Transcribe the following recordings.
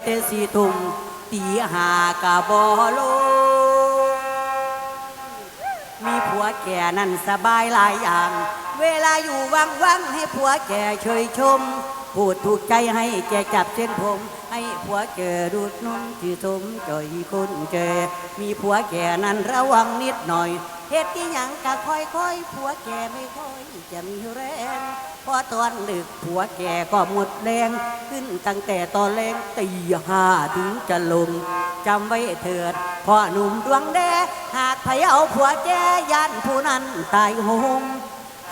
เตสีตุงตีหากะบอลมีผัวแก่นั่นสบายหลายอย่าง เวลาอยู่ว่างให้ผัวแก่เชยชม พูดถูกใจให้แกจับเส้นผม ให้ผัวแก่ดูดนุ่นที่สมจอยคนแก่มีผัวแก่นั้นระวังนิดหน่อย เหตุที่หยังกะค่อยๆผัวแกไม่ค่อยจะมีแรงพอตอนดึกผัวแกก็หมดแรง ขึ้นตั้งแต่ตอนแรงตีห้าถึงจะลงจำไว้เถิดพ่อหนุ่มดวงแดหากพะเยาผัวแกยันผู้นั้นตายโหง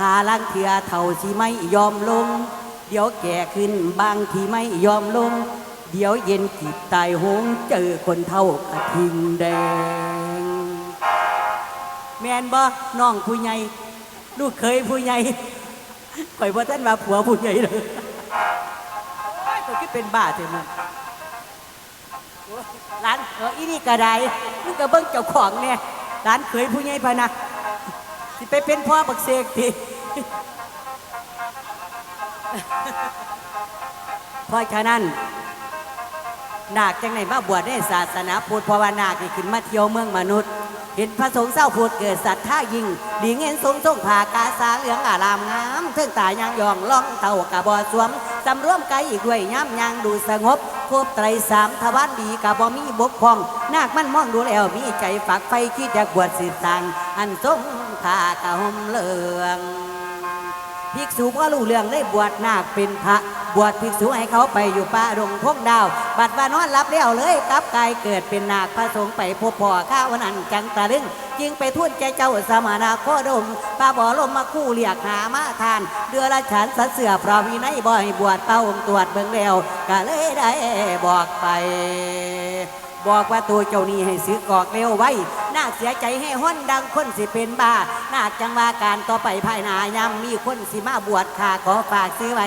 หาลังเถือเท่าที่ไม่ยอมลง เดี๋ยวแก่ขึ้นบางที่ไม่ยอมลง เดี๋ยวเย็นกีบตายโหงเจอคนเท่ากระทิงแดง แมนบ่น้องผู้ใหญ่ลูกเคยผู้ใหญ่ข่อยบ่ท่านว่าผัวผู้ใหญ่เลยตัวคิดเป็นบ้าเถอะมันโอ้ยร้านเอออีนี่กระไดมึงก็เบิ่งเจ้าของเนี่ยร้านเคยผู้ใหญ่พะนะสิไปเป็นพ่อบักเสกทีเพราะฉะนั้นนาคจังไหนมาบวชในศาสนาพุทธเพราวนาคนี่ขึ้นมาเที่ยวเมืองมนุษย์ เห็นพระสงฆ์เศร้าพูดเกิดศรัทธายิงดีเงินสงทรงผ่ากาสาเหลืองอารามงามเทิงตายางยองล่องเต่ากะบอสวมสำร่วมไกอีกด้วยย้ำยางดูสงบครบไตรสามทวารดีกะบอมีบกพองนาคมันมองดูแล้วมีใจฝักไฟคิดอยากบวชสืบสางอันทรงทากะหมเหลืองภิกษุก็รู้เรื่องเลยบวชนาคเป็นพระ บวชภิกษุให้เขาไปอยู่ป่าดงพงดาว บัดว่านอนรับแล้วเลยกลับกายเกิดเป็นนาคพระสงฆ์ไปพบพ่อข้าวันนั้นจังตะลึงจึงไปทุ่นใจเจ้าสมานาโคดมป้าบ่อลมมาคู่เรียกหามาทาน เดือละฉันสัตย์เสือพร้อมวินัยบ่ให้บวชเต้าองตรวจเบิ่งแล้วก็เลยได้บอกไปบอกว่าตัวเจ้านี้ให้ซื้อกอกเร็วไว้นาเสียใจให้ห้นดังคนสิเป็นบ้านาจังว่าการต่อไปภายหนายามมีคนสิมาบวชขาขอฝากซื้อไว้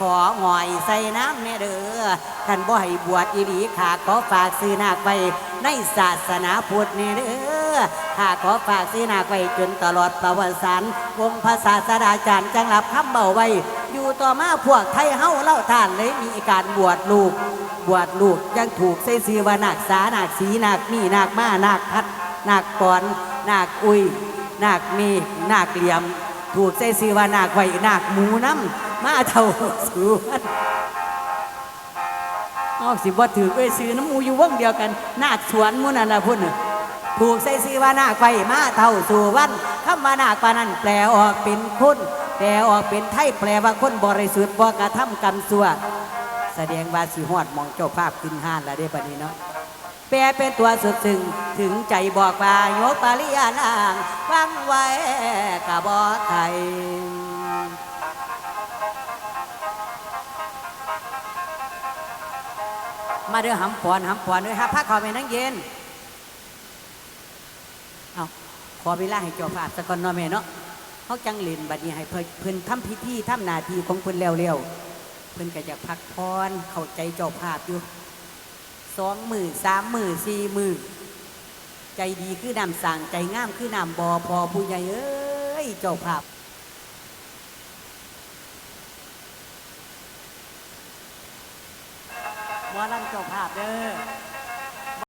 ขอหอยใส่น้ำแม่เด้อท่านบ่ให้บวชอีหลีข้าขอฝากซื้อนาคไว้ในศาสนาพุทธนี่เด้อข้าขอฝากซื้อนาคไว้จนตลอดประวัติศาสตร์วงภาษาสดาจารย์จังรับคำเบาไว้ อยู่ต่อมาพวกไทยเฮาเล่าท่านเลยมีการบวชลูก บวชลูกยังถูกใส่ซื้อว่านาคสานาคสีนาคมีนาคมานาคพัดนาคกรนาคอุยนาคมีนาคเหลี่ยม ถูกใส่ซื้อว่านาคไว้นาคหมูน้ำ มาเท่าสวนออกสิว่าถือไว้ซื้อน้ำมูอยู่วงเดียวกันนาสวนมูนั่นะพุ่นน่ะถูกใส่ซื้อว่านาไว้มาเท่าสู่วันคำว่านาปานั้นแปลออกเป็นคุณแปลออกเป็นไทยแปลว่าคนบริสุทธิ์บ่กระทำกรรมซัวแสดงว่าสีหอดมองเจ้าภาพขึ้นห้านแล้วได้ปะนี้เนาะแปลเป็นตัวสุดถึงถึงใจบอกว่ายกปาริยานางฟังไว้กะบอไทย มาเด้อหำปอนหำปอนเด้อฮะพักขอไปนั่งเย็นเอาขอเวลาให้เจ้าภาพสักอนนาะแม่เนาะเขาจังเล่นบัดนี้ให้เพิ่นเพิ่นทำพิธีทำนาทีของเพิ่นเร็วๆเพิ่นก็อยากพักพรเข้าใจเจ้าภาพอยู่สองมือสามมือสี่มือใจดีคือนำสั่งใจงามคือนำบอพอผู้ใหญ่เอ้ยเจ้าภาพ หมอลำเจ้าภาพเด้อ